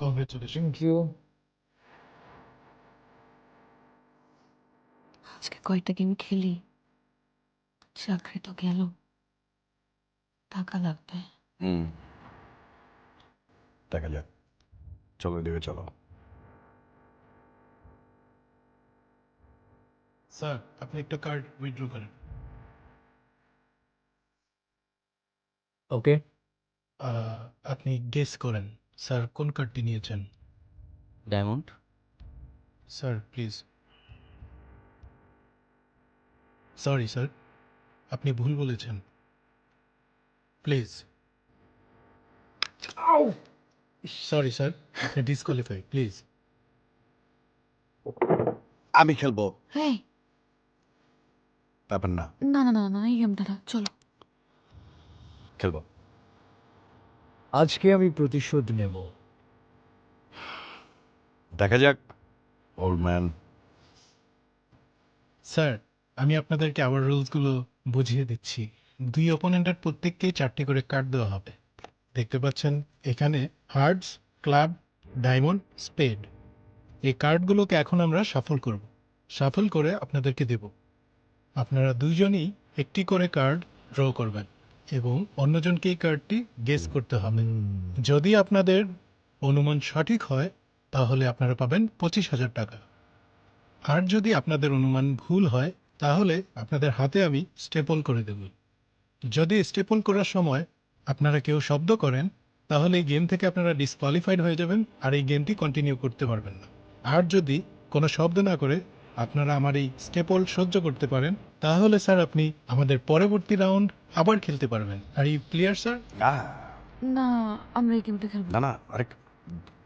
Congratulation thank you আজকে কয়েকটা game খেলি? চাকরি তো গেল। টাকা লাগবে। হুম। দেখা যাক। চলো দিকে চলো। স্যার আপনি একটা কার্ড উইথড্র করেন। ওকে আহ, আপনি গেস করেন। স্যার কোন কার্ডটি নিয়েছেন? Diamond. Sir please. Sorry sir আপনি ভুল বলেছেন। প্লিজ। সরি স্যার আপনি ডিসকোয়ালিফাই প্লিজ। আমি খেলব। হেই। ব্যাপার না না না না না এই গেমটা না চলো। খেলব। আজকে আমি প্রতিশোধ নেব। দেখা যাক ওল্ড ম্যান স্যার আমি আপনাদেরকে আবার রুলসগুলো বুঝিয়ে দিচ্ছি। দুই অপোনেন্টের প্রত্যেককেই চারটি করে কার্ড দেওয়া হবে। দেখতে পাচ্ছেন এখানে হার্টস ক্লাব ডায়মন্ড স্পেড এই কার্ডগুলোকে এখন আমরা সাফল করব। সাফল করে আপনাদেরকে দেব। আপনারা দুইজনই একটি করে কার্ড ড্র করবেন। এবং অন্যজনকে এই কার্ডটি গেস করতে হবে। যদি আপনাদের অনুমান সঠিক হয় তাহলে আপনারা পাবেন পঁচিশ হাজার টাকা। আর যদি আপনাদের অনুমান ভুল হয় তাহলে আপনাদের হাতে আমি স্টেপল করে দেব। যদি স্টেপল করার সময় আপনারা কেউ শব্দ করেন তাহলে এই গেম থেকে আপনারা ডিসকোয়ালিফাইড হয়ে যাবেন আর এই গেমটি কন্টিনিউ করতে পারবেন না। আর যদি কোনো শব্দ না করে আপনারা আমার এই স্টেপল সহ্য করতে পারেন তাহলে স্যার আপনি আমাদের পরবর্তী রাউন্ড আবার খেলতে পারবেন। আর এই ক্লিয়ার স্যার আহ, না আমরা এই গেমটা খেলব না। না আরে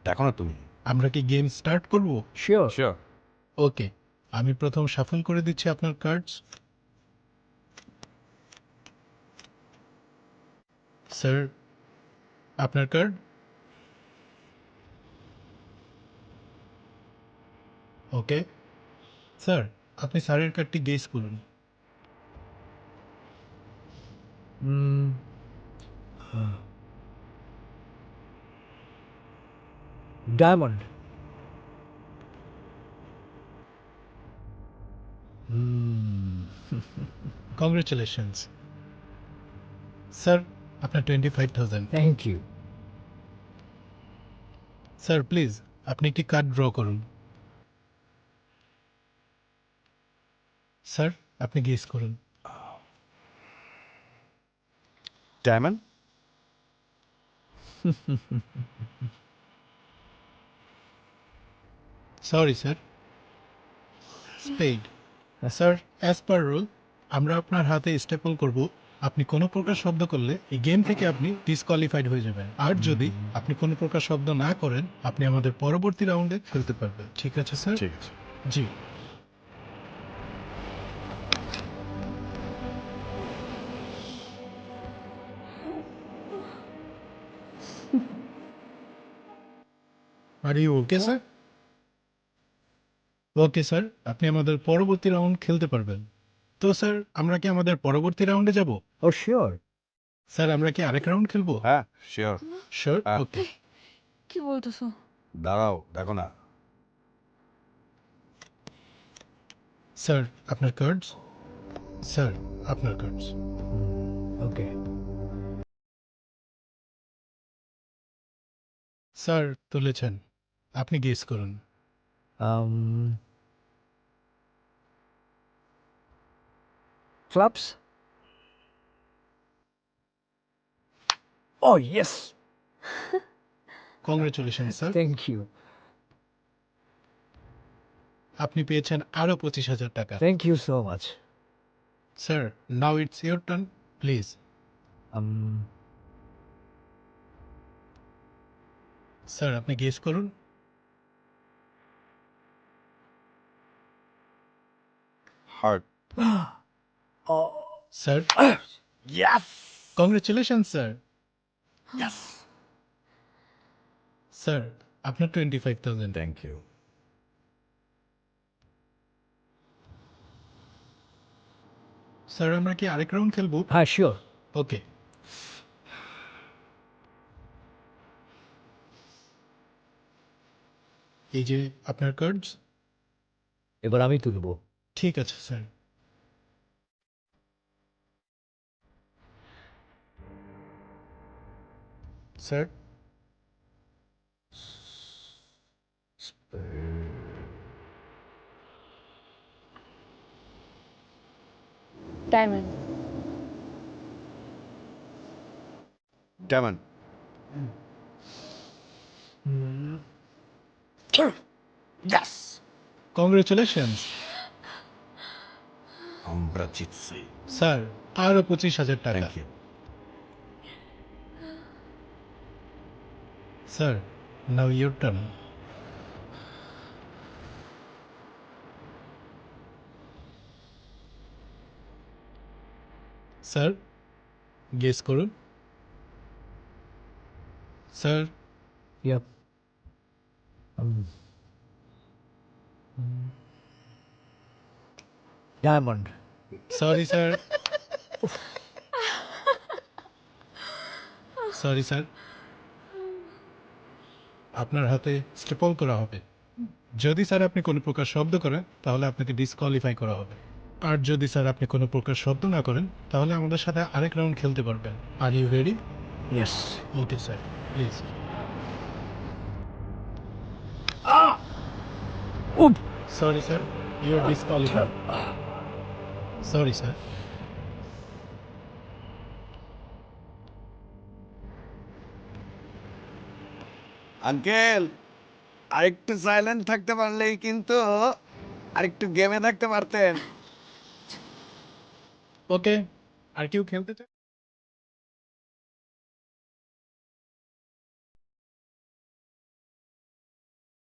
দেখো না তুমি। আমরা কি গেম স্টার্ট করব? শিওর শিওর ওকে আমি প্রথম সাফল করে দিচ্ছি আপনার কার্ডস স্যার আপনার কার্ড ওকে স্যার আপনি স্যারের কার্ডটি গেস করুন। ডায়মন্ড। কংগ্রেচুলেশনস। স্যার আপনার twenty five thousand thank you. Sir please আপনি একটি কার্ড ড্র করুন। স্যার আপনি গেস করুন। Diamond? Sorry sir spade sir as per rule আমরা আপনার হাতে স্টেপল করব আপনি কোনো প্রকার শব্দ করলে এই গেম থেকে আপনি ডিসকোয়ালিফাইড হয়ে যাবেন। আর যদি আপনি কোনো প্রকার শব্দ না করেন আপনি আমাদের পরবর্তী রাউন্ডে খেলতে পারবেন। ঠিক আছে স্যার ঠিক আছে। জি। Are you okay sir okay sir আপনি আমাদের পরবর্তী রাউন্ড খেলতে পারবেন। তো স্যার আমরা কি আমাদের পরবর্তী রাউন্ডে যাব? ও শিওর স্যার আমরা কি আরেক রাউন্ড খেলব? হ্যাঁ শিওর শিওর। ওকে কি বলতেছো? দাঁড়াও দেখো না। স্যার আপনার কার্ডস স্যার আপনার কার্ডস ওকে স্যার তুলেছেন। আপনি গেস করুন Um, clubs? Oh, yes. Congratulation sir Thank you. আপনি পেয়েছেন আরও পঁচিশ হাজার টাকা thank you so much. Sir now it's your turn please sir আপনি গেস করুন heart oh, sir yes. Congratulation sir sir আপনার twenty five thousand thank you sir আমরা কি আরেক রাউন্ড খেলব হ্যাঁ শিওর এই যে আপনার কার্ডস এবার আমি তুলবো ঠিক আছে sir. Sir? Diamond Diamond. Yes! Congratulations আমরা জিতছি স্যার আরও পঁচিশ হাজার টাকা। Thank you sir now your turn sir guess করুন। Sir. Yep. Um, Diamond. Sorry sir sorry sir আপনার হাতে স্টেপল করা হবে। যদি স্যার আপনি কোনো প্রকার শব্দ করেন তাহলে আপনাকে ডিসকোয়ালিফাই করা হবে। আর যদি স্যার আপনি কোনো প্রকার শব্দ না করেন তাহলে আমাদের সাথে আরেক রাউন্ড খেলতে পারবেন। Are you ready yes okay sir please! Sorry sir you are disqualified sorry sir uncle আরেকটু সাইলেন্ট থাকতে পারলেই কিন্তু আরেকটু গেমে থাকতে পারতেন। ওকে আর কেউ খেলতে চায়?